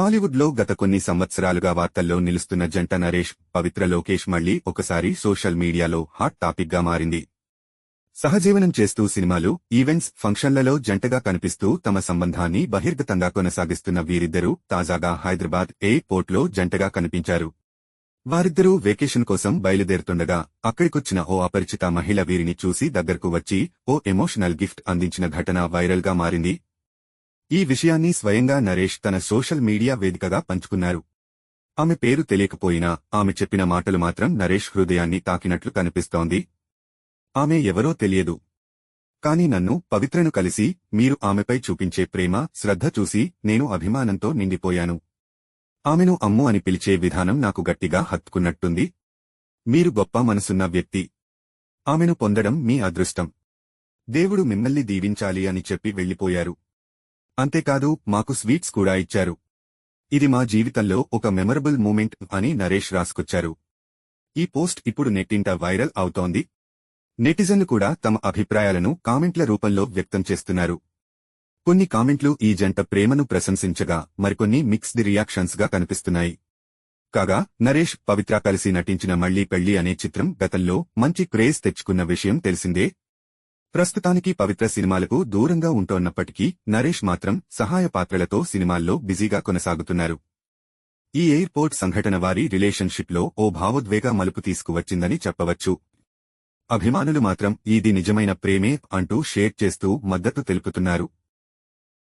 టాలీవుడ్లో గత కొన్ని సంవత్సరాలుగా వార్తల్లో నిలుస్తున్న జంట నరేష్ పవిత్ర లోకేష్ మళ్ళీ ఒకసారి సోషల్ మీడియాలో హాట్ టాపిక్గా మారింది. సహజీవనం చేస్తూ సినిమాలు ఈవెంట్స్ ఫంక్షన్లలో జంటగా కనిపిస్తూ తమ సంబంధాన్ని బహిర్గతంగా కొనసాగిస్తున్న వీరిద్దరూ తాజాగా హైదరాబాద్ ఎయిర్పోర్ట్లో జంటగా కనిపించారు. వారిద్దరూ వెకేషన్ కోసం బయలుదేరుతుండగా అక్కడికొచ్చిన ఓ అపరిచిత మహిళ వీరిని చూసి దగ్గరకు వచ్చి ఓ ఎమోషనల్ గిఫ్ట్ అందించిన ఘటన వైరల్గా మారింది. ఈ విషయాన్ని స్వయంగా నరేష్ తన సోషల్ మీడియా వేదికగా పంచుకున్నారు. ఆమె పేరు తెలియకపోయినా ఆమె చెప్పిన మాటలు మాత్రం నరేష్ హృదయాన్ని తాకినట్లు కనిపిస్తోంది. ఆమె ఎవరో తెలియదు. కాని నన్ను పవిత్రను కలిసి మీరు ఆమెపై చూపించే ప్రేమ శ్రద్ధ చూసి నేను అభిమానంతో నిండిపోయాను. ఆమెను అమ్ము అని పిలిచే విధానం నాకు గట్టిగా హత్తుకున్నట్టుంది. మీరు గొప్ప మనసున్న వ్యక్తి. ఆమెను పొందడం మీ అదృష్టం. దేవుడు మిమ్మల్ని దీవించాలి అని చెప్పి వెళ్ళిపోయారు అంతేకాదు మాకు స్వీట్స్ కూడా ఇచ్చారు. ఇది మా జీవితంలో ఒక మెమరబుల్ మూమెంట్ అని నరేష్ రాసుకొచ్చారు. ఈ పోస్ట్ ఇప్పుడు నెట్టింట వైరల్ అవుతోంది. నెటిజన్లు కూడా తమ అభిప్రాయాలను కామెంట్ల రూపంలో వ్యక్తం చేస్తున్నారు. కొన్ని కామెంట్లు ఈ జంట ప్రేమను ప్రశంసించగా మరికొన్ని మిక్స్డ్ రియాక్షన్స్గా కనిపిస్తున్నాయి. కాగా నరేష్ పవిత్ర కలిసి నటించిన మళ్ళీ పెళ్ళి అనే చిత్రం గతంలో మంచి క్రేజ్ తెచ్చుకున్న విషయం తెలిసిందే ప్రస్తుతానికి పవిత్ర సినిమాలకు దూరంగా ఉంటోన్నప్పటికీ నరేష్ మాత్రం సహాయ పాత్రలతో సినిమాల్లో బిజీగా కొనసాగుతున్నారు. ఈ ఎయిర్పోర్ట్ సంఘటన వారి రిలేషన్షిప్లో ఓ భావోద్వేగ మలుపు తీసుకువచ్చిందని చెప్పవచ్చు. అభిమానులు మాత్రం ఇది నిజమైన ప్రేమే అంటూ షేర్ చేస్తూ మద్దతు తెలుపుతున్నారు.